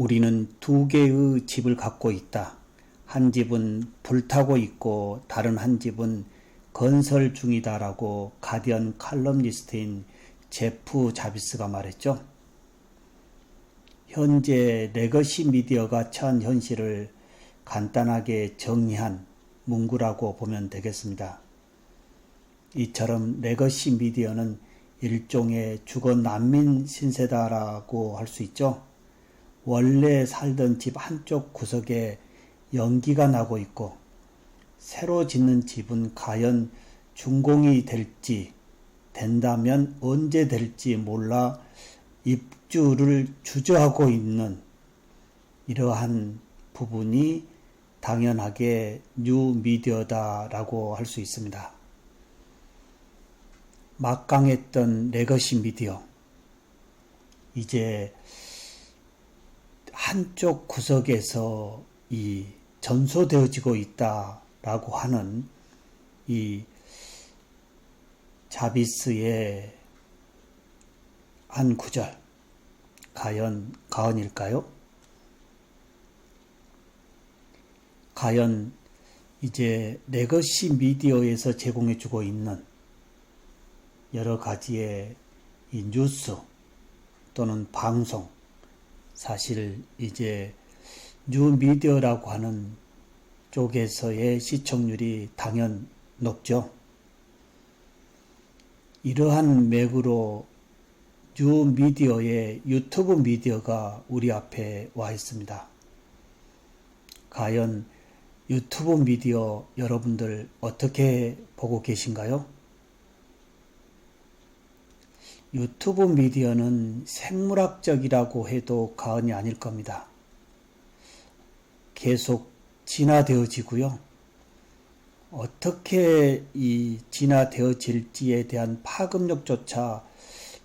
우리는 두 개의 집을 갖고 있다. 한 집은 불타고 있고 다른 한 집은 건설 중이다라고 가디언 칼럼니스트인 제프 자비스가 말했죠. 현재 레거시 미디어가 처한 현실을 간단하게 정리한 문구라고 보면 되겠습니다. 이처럼 레거시 미디어는 일종의 주거 난민 신세다라고 할 수 있죠. 원래 살던 집 한쪽 구석에 연기가 나고 있고 새로 짓는 집은 과연 준공이 될지 된다면 언제 될지 몰라 입주를 주저하고 있는 이러한 부분이 당연하게 뉴 미디어다라고 할 수 있습니다. 막강했던 레거시 미디어 이제 한쪽 구석에서 이 전소되어지고 있다라고 하는 이 자비스의 한 구절 과연 가언일까요? 과연 이제 레거시 미디어에서 제공해주고 있는 여러 가지의 이 뉴스 또는 방송 사실 이제 뉴미디어라고 하는 쪽에서의 시청률이 당연 높죠. 이러한 맥으로 뉴미디어의 유튜브 미디어가 우리 앞에 와 있습니다. 과연 유튜브 미디어 여러분들 어떻게 보고 계신가요? 유튜브 미디어는 생물학적이라고 해도 과언이 아닐 겁니다. 계속 진화되어지고요. 어떻게 이 진화되어질지에 대한 파급력조차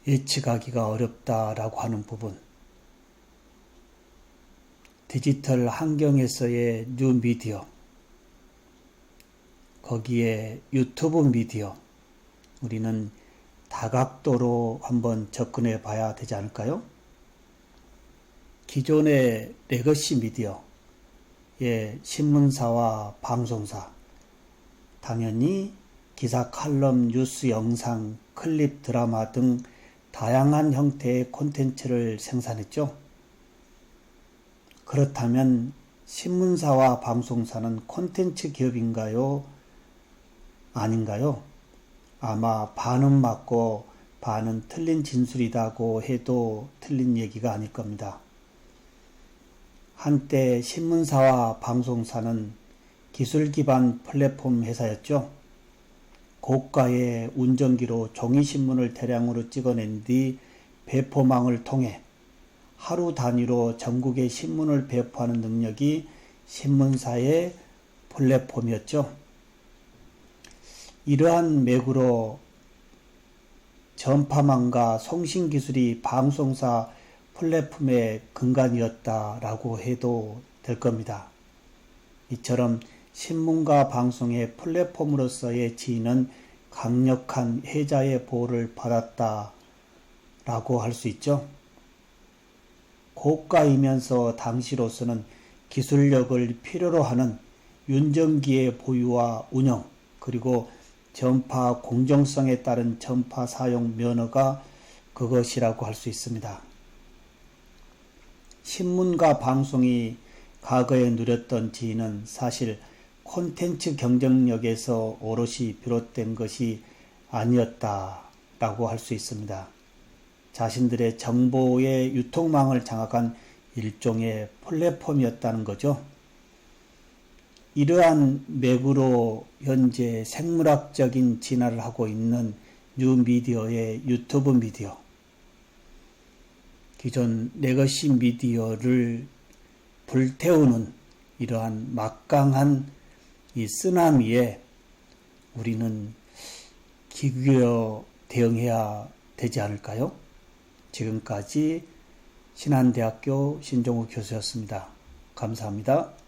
예측하기가 어렵다라고 하는 부분. 디지털 환경에서의 뉴 미디어, 거기에 유튜브 미디어, 우리는 다각도로 한번 접근해 봐야 되지 않을까요? 기존의 레거시 미디어, 예, 신문사와 방송사, 당연히 기사, 칼럼, 뉴스, 영상, 클립, 드라마 등 다양한 형태의 콘텐츠를 생산했죠. 그렇다면 신문사와 방송사는 콘텐츠 기업인가요? 아닌가요? 아마 반은 맞고 반은 틀린 진술이다고 해도 틀린 얘기가 아닐 겁니다. 한때 신문사와 방송사는 기술 기반 플랫폼 회사였죠. 고가의 운전기로 종이신문을 대량으로 찍어낸 뒤 배포망을 통해 하루 단위로 전국의 신문을 배포하는 능력이 신문사의 플랫폼이었죠. 이러한 맥으로 전파망과 송신기술이 방송사 플랫폼의 근간이었다라고 해도 될 겁니다. 이처럼 신문과 방송의 플랫폼으로서의 지위는 강력한 해자의 보호를 받았다라고 할 수 있죠. 고가이면서 당시로서는 기술력을 필요로 하는 윤정기의 보유와 운영, 그리고 전파 공정성에 따른 전파 사용 면허가 그것이라고 할 수 있습니다. 신문과 방송이 과거에 누렸던 지위는 사실 콘텐츠 경쟁력에서 오롯이 비롯된 것이 아니었다라고 할 수 있습니다. 자신들의 정보의 유통망을 장악한 일종의 플랫폼이었다는 거죠. 이러한 맥으로 현재 생물학적인 진화를 하고 있는 뉴 미디어의 유튜브 미디어, 기존 레거시 미디어를 불태우는 이러한 막강한 이 쓰나미에 우리는 기규어 대응해야 되지 않을까요? 지금까지 신한대학교 신종욱 교수였습니다. 감사합니다.